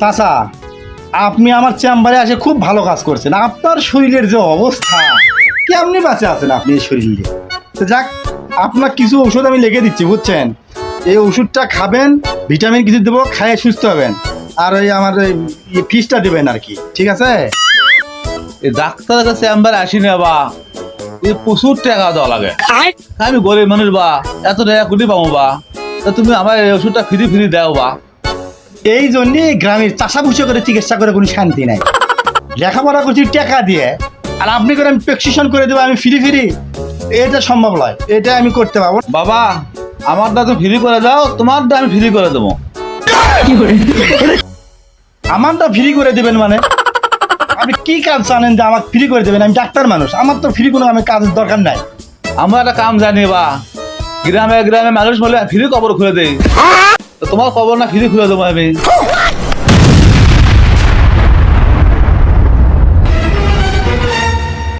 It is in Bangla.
চাচা আপনি আমার চেম্বারে এসে খুব ভালো কাজ করছেন। আপনার শরীরের যে অবস্থা কেমনি বাঁচে আছেন আপনি এই শরীরে? তো যাক আপনার কিছু ওষুধ আমি লিখে দিচ্ছি বুঝছেন? এই ওষুধটা খাবেন ভিটামিন কিছু দেবো খাইয়ে সুস্থ হবেন। আর ওই আমার ওই ফিসটা দেবেন আর কি ঠিক আছে? এই ডাক্তারের কাছে চেম্বারে আসি না বা এই প্রচুর টাকা দেওয়া লাগে। আমি গরিব মানুষ বা এত টাকা কুটি পাবো বা? তা তুমি আমার এই ওষুধটা ফ্রি ফ্রি দাও বা। এই জন্যে গ্রামের চাষাভুষো করে চিকিৎসা করে কোনো শান্তি নাই। লেখাপড়া করছি টাকা দিয়ে আর আপনি করে আমি প্রেসক্রিপশন করে দেবো আমি ফ্রি ফ্রি এটা সম্ভব নয় এটা আমি করতে পারব। বাবা আমারটা তুমি ফ্রি করে দাও তোমার দা আমি ফ্রি করে দেবো। আমারটা ফ্রি করে দেবেন মানে? আপনি কি কাজ জানেন যে আমার ফ্রি করে দেবেন? আমি ডাক্তার মানুষ আমার তো ফ্রি কোনো আমি কাজের দরকার নাই। আমরা একটা কাম জানি বা। গ্রামে গ্রামে মানুষ বলে ফ্রি কবর খুলে তো তোমার খবর না খিদে খুলে দেবো আমি।